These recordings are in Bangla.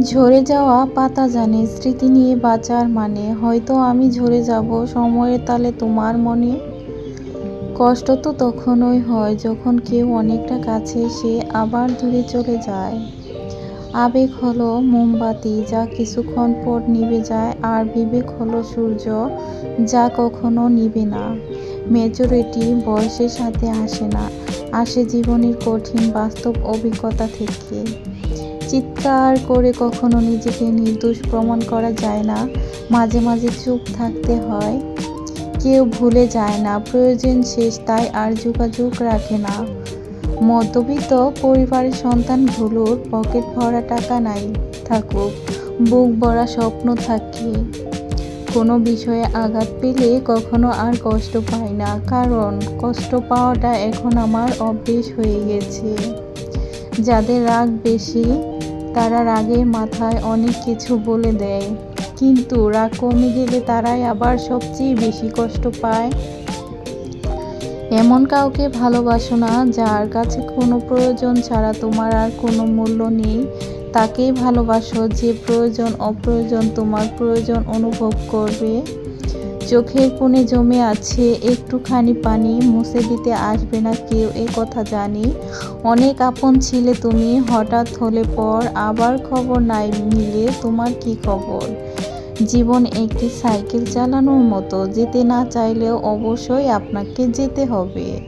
ঝরে যাওয়া পাতা জানে, স্মৃতি নিয়ে বাঁচার মানে। হয়তো আমি ঝরে যাব সময়ের তালে তোমার মনে। কষ্ট তো তখনই হয় যখন কেউ অনেকটা কাছে সে আবার দূরে চলে যায়। আবেগ হলো মোমবাতি, যা কিছুক্ষণ পর নিভে যায়, আর বিবেক হলো সূর্য, যা কখনো নিবে না। মেজরিটি বয়সের সাথে আসে না, আসে জীবনের কঠিন বাস্তব অভিজ্ঞতা থেকে। চিৎকার করে কখনো নিজেকে নির্দোষ প্রমাণ করা যায় না। মাঝে মাঝে চুপ থাকতে হয়। কেউ ভুলে যায় না, প্রয়োজন শেষ, তাই আর যোগাযোগ রাখে না। মধ্যবিত্ত পরিবারের সন্তান সন্তানগুলোর পকেট ভরা টাকা নাই থাকুক, বুক ভরা স্বপ্ন থাকে। কোনো বিষয়ে আঘাত পেলে কখনো আর কষ্ট পাই না, কারণ কষ্ট পাওয়াটা এখন আমার অভ্যেস হয়ে গেছে। যাদের রাগ বেশি, তারা রাগের মাথায় অনেক কিছু বলে দেয়। কিন্তু রাগ কমে গেলে তারাই আবার সবচেয়ে বেশি কষ্ট পায়। এমন কাউকে ভালোবাসো না, যার কাছে কোনো প্রয়োজন ছাড়া তোমার আর কোনো মূল্য নেই। তাকেই ভালোবাসো যে প্রয়োজন অপ্রয়োজন তোমার প্রয়োজন অনুভব করবে। চোখের কোণে জমে আছে একটুখানি পানি। মুছে দিতে আসবে না কেউ, এ কথা জানি। অনেক আপন ছিলে তুমি, হঠাৎ হলে পর আবার খবর নাই মিলে। তোমার কি খবর? জীবন একটি সাইকেল চালানোর মতো, যেতে না চাইলেও অবশ্যই আপনাকে যেতে হবে।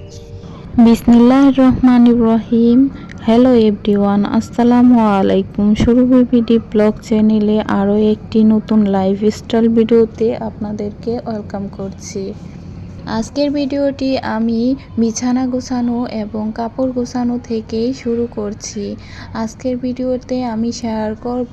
বিসমিল্লাহ রহমান ইব্রাহিম হ্যালো এভরিওয়ান আসসালামু আলাইকুম। সুরভি ভিডি ব্লগ চ্যানেলে আরও একটি নতুন লাইফস্টাইল ভিডিওতে আপনাদেরকে ওয়েলকাম করছি। আজকের ভিডিওটি আমি বিছানা গোছানো এবং কাপড় গোছানো থেকেই শুরু করছি। আজকের ভিডিওতে আমি শেয়ার করব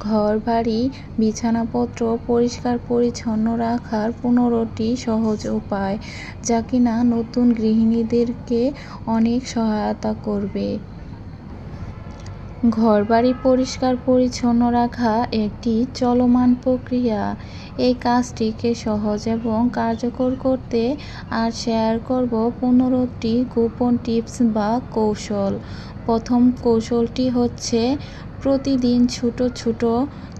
ঘর বাড়ি বিছানাপত্র পরিষ্কার পরিচ্ছন্ন রাখার পনেরোটি সহজ উপায়, যা কিনা নতুন গৃহিণীদেরকে অনেক সহায়তা করবে। ঘরবাড়ি পরিষ্কার পরিচ্ছন্ন রাখা একটি চলমান প্রক্রিয়া। এই কাজটিকে সহজ এবং কার্যকর করতে আর শেয়ার করব পনেরোটি গোপন টিপস বা কৌশল। প্রথম কৌশলটি হচ্ছে প্রতিদিন ছোট ছোট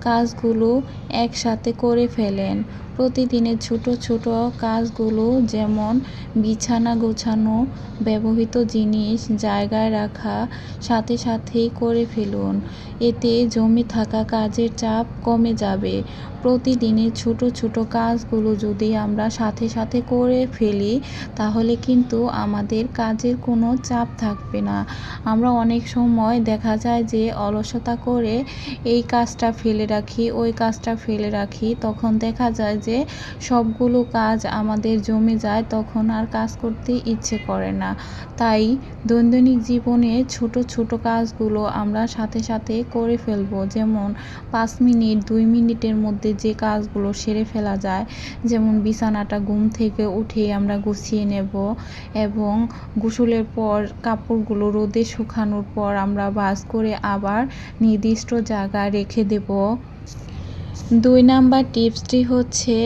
কাজগুলো একসাথে করে ফেলেন। প্রতিদিনের ছোট ছোট কাজগুলো যেমন বিছানা গোছানো, ব্যবহৃত জিনিস জায়গায় রাখা, সাথে সাথেই করে ফেলুন। এতে জমে থাকা কাজের চাপ কমে যাবে। প্রতিদিনের ছোট ছোট কাজগুলো যদি আমরা সাথে সাথে করে ফেলি, তাহলে কিন্তু আমাদের কাজের কোনো চাপ থাকবে না। আমরা অনেক সময় দেখা যায় যে অলসতা করে এই কাজটা ফেলে রাখি, ওই কাজটা ফেলে রাখি, তখন দেখা যায় যে সবগুলো কাজ আমাদের জমে যায়, তখন আর কাজ করতে ইচ্ছে করে না। তাই দৈনন্দিন জীবনে ছোট ছোট কাজগুলো আমরা সাথে সাথে করে ফেলব। যেমন পাঁচ মিনিট, দুই মিনিটের মধ্যে যে কাজগুলো সেরে ফেলা যায়, যেমন বিছানাটা ঘুম থেকে উঠে আমরা গুছিয়ে নেব এবং গোসলের পর কাপড়গুলো রোদে শুকানোর পর আমরা বাস করে আবার নির্দিষ্ট জায়গায় রেখে দেব। দুই নাম্বার টিপসটি হচ্ছে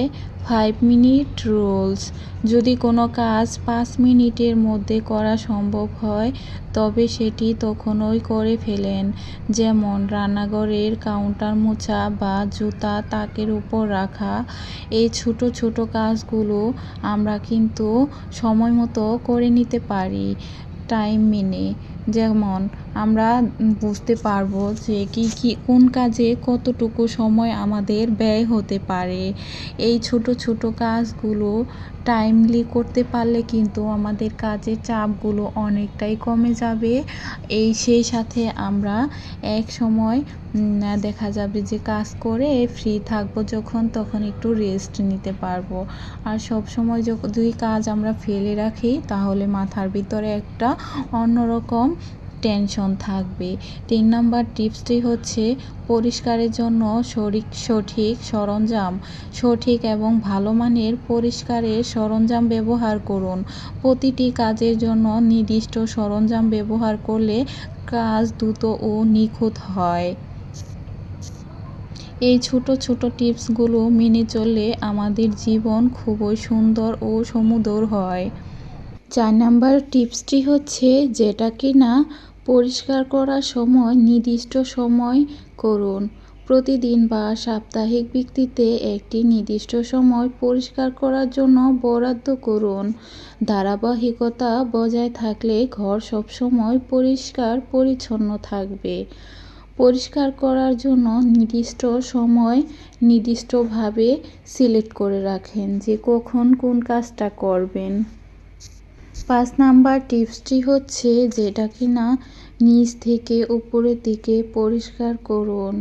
ফাইভ মিনিট রুলস যদি কোনো কাজ পাঁচ মিনিটের মধ্যে করা সম্ভব হয়, তবে সেটি তখনই করে ফেলেন। যেমন রান্নাঘরের কাউন্টার মোছা বা জুতা তাকের উপর রাখা। এই ছোট ছোট কাজগুলো আমরা কিন্তু সময় মতো করে নিতে পারি। টাইম মেনে। যেমন আমরা বুঝতে পারব যে কি কি, কোন কাজে কতটুকু সময় আমাদের ব্যয় হতে পারে। এই ছোট ছোট কাজগুলো টাইমলি করতে পারলে কিন্তু আমাদের কাজের চাপগুলো অনেকটাই কমে যাবে। এই সেই সাথে আমরা এক সময় দেখা যাবে যে কাজ করে ফ্রি থাকব যখন, তখন একটু রেস্ট নিতে পারব। আর সব সময় যদি কাজ আমরা ফেলে রাখি, তাহলে মাথার ভিতরে একটা অন্যরকম টেনশন থাকবে। তিন নম্বর টিপসটি হচ্ছে পরিষ্কারের জন্য সঠিক সঠিক সরঞ্জাম। সঠিক এবং ভালো মানের পরিষ্কারের সরঞ্জাম ব্যবহার করুন। প্রতিটি কাজের জন্য নির্দিষ্ট সরঞ্জাম ব্যবহার করলে কাজ দ্রুত ও নিখুঁত হয়। এই ছোট ছোট টিপসগুলো মেনে চললে আমাদের জীবন খুবই সুন্দর ও সমুদর হয়। চার নাম্বার টিপসটি হচ্ছে, যেটা কি না পরিষ্কার করার সময়, নির্দিষ্ট সময় করুন। প্রতিদিন বা সাপ্তাহিক ভিত্তিতে একটি নির্দিষ্ট সময় পরিষ্কার করার জন্য বরাদ্দ করুন। ধারাবাহিকতা বজায় থাকলে ঘর সবসময় পরিষ্কার, পরিচ্ছন্ন থাকবে। পরিষ্কার করার জন্য নির্দিষ্ট সময় নির্দিষ্টভাবে সিলেক্ট করে রাখেন যে কখন কোন কাজটা করবেন। পাঁচ নাম্বার টিপসটি হচ্ছে যেটা কি না নিচ থেকে উপরের দিকে পরিষ্কার করুন।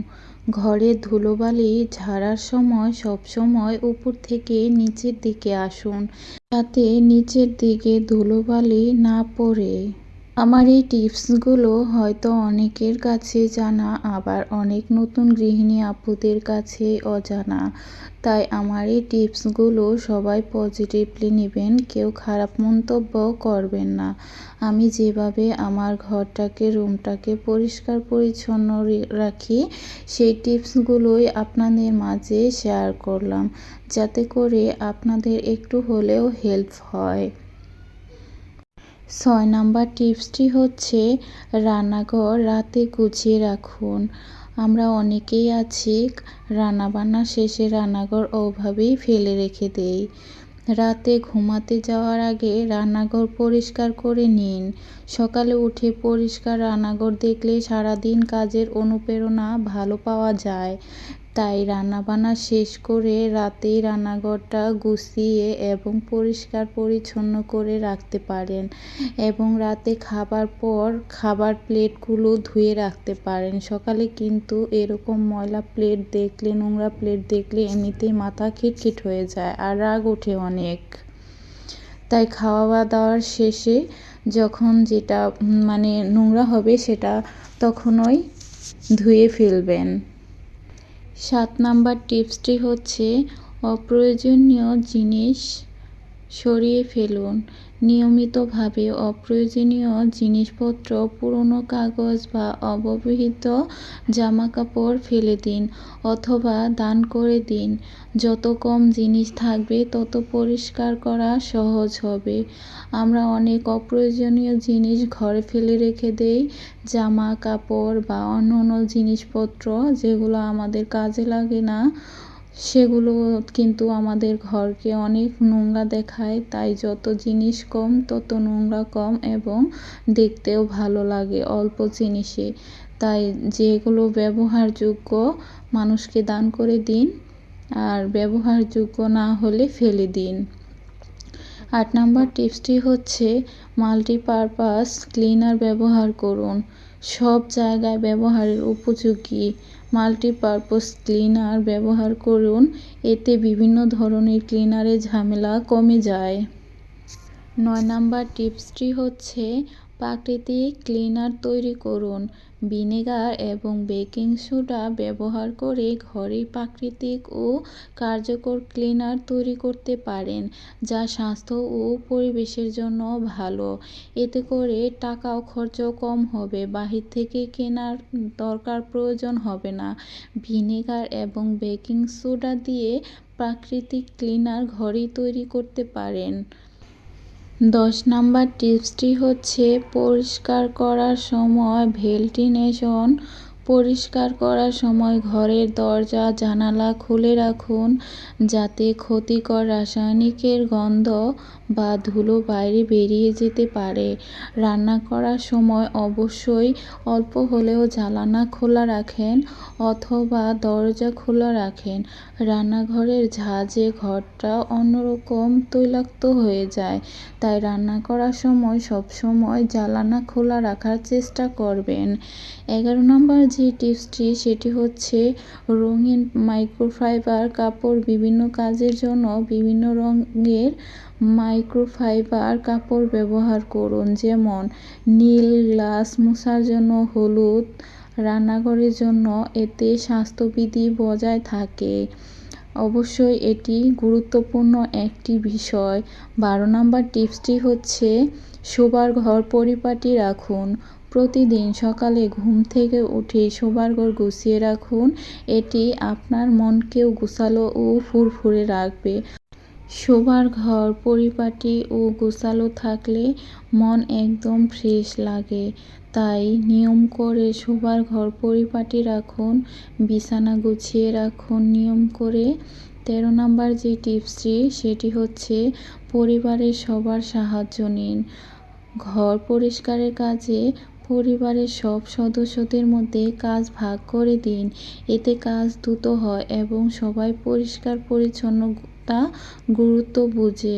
ঘরের ধুলোবালি ঝাড়ার সময় সবসময় উপর থেকে নিচের দিকে আসুন, যাতে নিচের দিকে ধুলোবালি না পড়ে। আমার এই টিপসগুলো হয়তো অনেকের কাছে জানা, আবার অনেক নতুন গৃহিণী আপুদের কাছে অজানা। তাই আমার এই টিপসগুলো সবাই পজিটিভলি নেবেন, কেউ খারাপ মন্তব্য করবেন না। আমি যেভাবে আমার ঘরটাকে, রুমটাকে পরিষ্কার পরিচ্ছন্ন রাখি, সেই টিপসগুলোই আপনাদের মাঝে শেয়ার করলাম, যাতে করে আপনাদের একটু হলেও হেল্প হয়। ছয় নাম্বার টিপসটি হচ্ছে, রান্নাঘর রাতে গুছিয়ে রাখুন। আমরা অনেকেই আছি, রান্নাবান্না শেষে রান্নাঘর ওভাবেই ফেলে রেখে দেই। রাতে ঘুমাতে যাওয়ার আগে রান্নাঘর পরিষ্কার করে নিন। সকালে উঠে পরিষ্কার রান্নাঘর দেখলে সারাদিন কাজের অনুপ্রেরণা ভালো পাওয়া যায়। তাই রান্নাবান্না শেষ করে রাতেই রান্নাঘরটা গুছিয়ে এবং পরিষ্কার পরিচ্ছন্ন করে রাখতে পারেন এবং রাতে খাবার পর খাবার প্লেটগুলো ধুয়ে রাখতে পারেন। সকালে কিন্তু এরকম ময়লা প্লেট দেখলে, নোংরা প্লেট দেখলে এমনিতেই মাথা খিটখিট হয়ে যায় আর রাগ ওঠে অনেক। তাই খাওয়া দাওয়ার শেষে যখন যেটা মানে নোংরা হবে সেটা তখনই ধুয়ে ফেলবেন। সাত নাম্বার টিপসটি হচ্ছে অপ্রয়োজনীয় জিনিস সরিয়ে ফেলুন। নিয়মিতভাবে অপ্রয়োজনীয় জিনিসপত্র, পুরনো কাগজ বা অব্যবহৃত জামাকাপড় ফেলে দিন অথবা দান করে দিন। যত কম জিনিস থাকবে, তত পরিষ্কার করা সহজ হবে। আমরা অনেক অপ্রয়োজনীয় জিনিস ঘরে ফেলে রেখে দেই জামা কাপড় বা অন্য অন্য জিনিসপত্র যেগুলো আমাদের কাজে লাগে না। সেগুলো কিন্তু আমাদের ঘরকে অনেক নোংরা দেখায়, তাই যত জিনিস কম তত নোংরা কম এবং দেখতেও ভালো লাগে অল্প জিনিসে। তাই যেগুলো ব্যবহারযোগ্য মানুষকে দান করে দিন, আর ব্যবহারযোগ্য না হলে ফেলে দিন। আট নাম্বার টিপসটি হচ্ছে মাল্টিপারপাস ক্লিনার ব্যবহার করুন। সব জায়গায় ব্যবহারের উপযোগী। মাল্টিপারপাস ক্লিনার ব্যবহার করুন। এতে বিভিন্ন ধরনের ক্লিনারের ঝামেলা কমে যায়। নয় নাম্বার টিপসটি হচ্ছে প্রাকৃতিক ক্লিনার তৈরি করুন। ভিনেগার এবং বেকিং সোডা ব্যবহার করে ঘরে প্রাকৃতিক ও কার্যকর ক্লিনার তৈরি করতে পারেন, যা স্বাস্থ্য ও পরিবেশের জন্য ভালো। এতে করে টাকাও খরচ কম হবে, বাহির থেকে কেনার দরকার প্রয়োজন হবে না। ভিনেগার এবং বেকিং সোডা দিয়ে প্রাকৃতিক ক্লিনার ঘরেই তৈরি করতে পারেন। দশ নাম্বার টিপসটি হচ্ছে পরিষ্কার করার সময় ভেন্টিলেশন পরিষ্কার করার সময় ঘরের দরজা, জানালা খুলে রাখুন, যাতে ক্ষতিকর রাসায়নিকের গন্ধ বা ধুলো বাইরে বেরিয়ে যেতে পারে। রান্না করার সময় অবশ্যই অল্প হলেও জ্বালানা খোলা রাখেন অথবা দরজা খোলা রাখেন। রান্নাঘরের ঝাঁজে ঘরটা অন্যরকম তৈলাক্ত হয়ে যায়, তাই রান্না করার সময় সব সময় জ্বালানা খোলা রাখার চেষ্টা করবেন। এগারো নম্বর যে টিপসটি, সেটি হচ্ছে রঙিন মাইক্রোফাইবার কাপড় বিভিন্ন কাজের জন্য বিভিন্ন রঙের মাইক্রোফাইবার কাপড় ব্যবহার করুন। যেমন নীল, গ্লাস মোছার জন্য, হলুদ রান্নাঘরের জন্য এতে স্বাস্থ্যবিধি বজায় থাকে। অবশ্যই এটি গুরুত্বপূর্ণ একটি বিষয়। বারো নম্বর টিপসটি হচ্ছে, শোবার ঘর পরিপাটি রাখুন। প্রতিদিন সকালে ঘুম থেকে উঠে শোবার ঘর গুছিয়ে রাখুন। এটি আপনার মনকেও গোছালো ও ফুরফুরে রাখবে। শোবার ঘর, পরিপাটি ও গোছালো থাকলে মন একদম ফ্রেশ লাগে। তাই নিয়ম করে শোবার ঘর, পরিপাটি রাখুন, বিছানা গুছিয়ে রাখুন। নিয়ম করে তেরো নাম্বার যে টিপসটি, সেটি হচ্ছে পরিবারের সবার সাহায্য নিন। ঘর পরিষ্কারের কাজে পরিবারের সব সদস্যদের মধ্যে কাজ ভাগ করে দিন। এতে কাজ দ্রুত হয় এবং সবাই পরিষ্কার পরিচ্ছন্নতা গুরুত্ব বুঝে।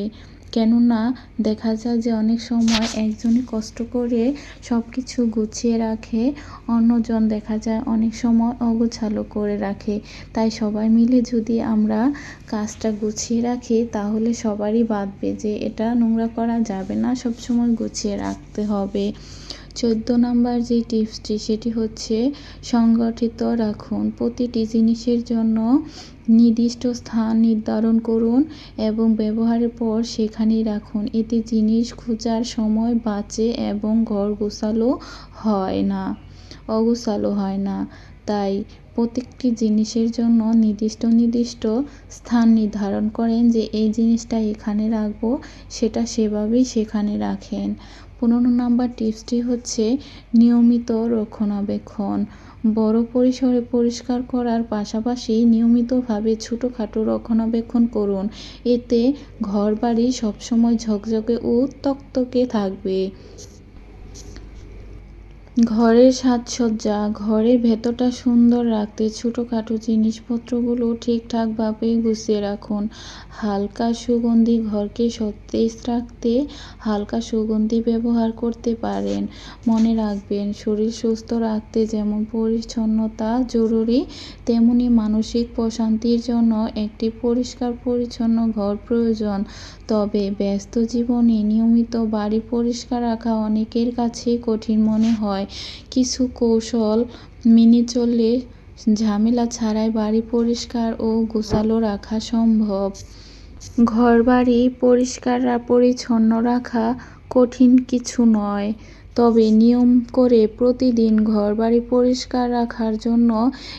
কেননা, দেখা যায় যে অনেক সময় একজনই কষ্ট করে সব কিছু গুছিয়ে রাখে, অন্যজন দেখা যায় অনেক সময় অগোছালো করে রাখে। তাই সবাই মিলে যদি আমরা কাজটা গুছিয়ে রাখি, তাহলে সবারই বাঁধবে যে এটা নোংরা করা যাবে না, সবসময় গুছিয়ে রাখতে হবে। চোদ্দ নাম্বার যে টিপসটি, সেটি হচ্ছে সংগঠিত রাখুন। প্রতিটি জিনিসের জন্য নির্দিষ্ট স্থান নির্ধারণ করুন এবং ব্যবহারের পর সেখানেই রাখুন। এতে জিনিস খোঁজার সময় বাঁচে এবং ঘর গোছালো হয় না, অগোছালো হয় না। তাই প্রত্যেকটি জিনিসের জন্য নির্দিষ্ট নির্দিষ্ট স্থান নির্ধারণ করেন যে এই জিনিসটা এখানে রাখব, সেটা সেভাবেই সেখানে রাখেন। পনেরো নাম্বার টিপসটি হচ্ছে নিয়মিত রক্ষণাবেক্ষণ। বড় পরিসরে পরিষ্কার করার পাশাপাশি নিয়মিতভাবে ছোটোখাটো রক্ষণাবেক্ষণ করুন। এতে ঘরবাড়ি সবসময় ঝকঝকে ও তকতকে থাকবে। ঘরের সাজসজ্জা, ঘরের ভেতরটা সুন্দর রাখতে ছোটোখাটো জিনিসপত্রগুলো ঠিকঠাকভাবে গুছিয়ে রাখুন। হালকা সুগন্ধি ঘরকে সতেজ রাখতে হালকা সুগন্ধি ব্যবহার করতে পারেন। মনে রাখবেন, শরীর সুস্থ রাখতে যেমন পরিচ্ছন্নতা জরুরি, তেমনি মানসিক প্রশান্তির জন্য একটি পরিষ্কার পরিচ্ছন্ন ঘর প্রয়োজন। তবে ব্যস্ত জীবনে নিয়মিত বাড়ি পরিষ্কার রাখা অনেকের কাছে কঠিন মনে হয়। কিছু কৌশল মেনে চললে ঝামেলা ছাড়াই বাড়ি পরিষ্কার ও গোছালো রাখা সম্ভব। ঘরবাড়ি পরিষ্কার পরিচ্ছন্ন রাখা কঠিন কিছু নয়, তবে নিয়ম করে প্রতিদিন ঘরবাড়ি পরিষ্কার রাখার জন্য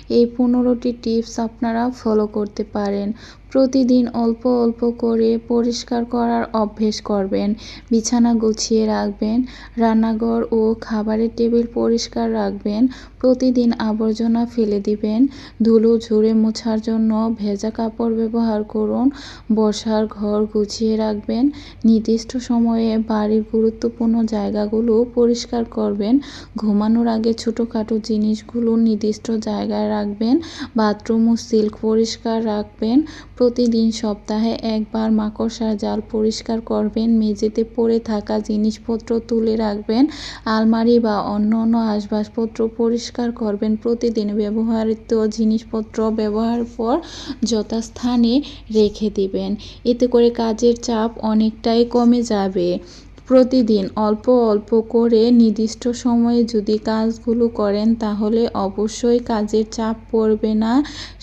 এই পনেরোটি টিপস আপনারা ফলো করতে পারেন। প্রতিদিন অল্প অল্প করে পরিষ্কার করার অভ্যেস করবেন। বিছানা গুছিয়ে রাখবেন, রান্নাঘর ও খাবারের টেবিল পরিষ্কার রাখবেন, প্রতিদিন আবর্জনা ফেলে দিবেন, ধুলো ঝরে মোছার জন্য ভেজা কাপড় ব্যবহার করুন, বসার ঘর গুছিয়ে রাখবেন, নির্দিষ্ট সময়ে বাড়ির গুরুত্বপূর্ণ জায়গাগুলো পরিষ্কার করবেন, ঘুমানোর আগে ছোটোখাটো জিনিসগুলো নির্দিষ্ট জায়গায় রাখবেন, বাথরুম ও সিল্ক পরিষ্কার রাখবেন প্রতিদিন সপ্তাহে একবার মাকড়সার জাল পরিষ্কার করবেন। মেঝেতে পড়ে থাকা জিনিসপত্র তুলে রাখবেন। আলমারি বা অন্য অন্য আসবাবপত্র পরিষ্কার করবেন। প্রতিদিন ব্যবহৃত জিনিসপত্র ব্যবহার পর যথাস্থানে রেখে দিবেন। এতে করে কাজের চাপ অনেকটাই কমে যাবে। প্রতিদিন অল্প অল্প করে নির্দিষ্ট সময়ে যদি কাজগুলো করেন, তাহলে অবশ্যই কাজের চাপ পড়বে না,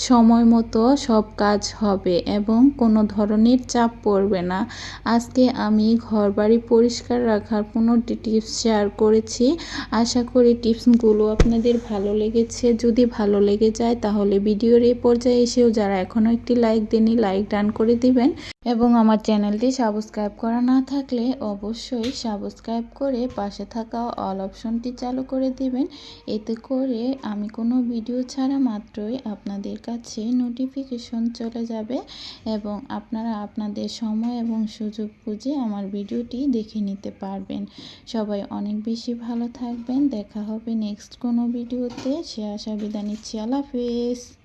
সময় মতো সব কাজ হবে এবং কোনো ধরনের চাপ পড়বে না। আজকে আমি ঘরবাড়ি পরিষ্কার রাখার পনেরোটি টিপস শেয়ার করেছি। আশা করি টিপসগুলো আপনাদের ভালো লেগেছে। যদি ভালো লেগে যায়, তাহলে ভিডিওর এই পর্যায়ে এসেও যারা এখনও একটি লাইক দেনি লাইক ডান করে দিবেন। এবং আমার চ্যানেলটি সাবস্ক্রাইব করা না থাকলে অবশ্যই সাবস্ক্রাইব করে পাশে থাকা অল অপশনটি চালু করে দিবেন। এতে করে আমি কোনো ভিডিও ছাড়া মাত্রই আপনাদের কাছে নোটিফিকেশন চলে যাবে এবং আপনারা আপনাদের সময় এবং সুযোগ বুঝে আমার ভিডিওটি দেখে নিতে পারবেন। সবাই অনেক বেশি ভালো থাকবেন। দেখা হবে নেক্সট কোনো ভিডিওতে। সে আশা বিদায় নিচ্ছি। আল্লাহ হাফেজ।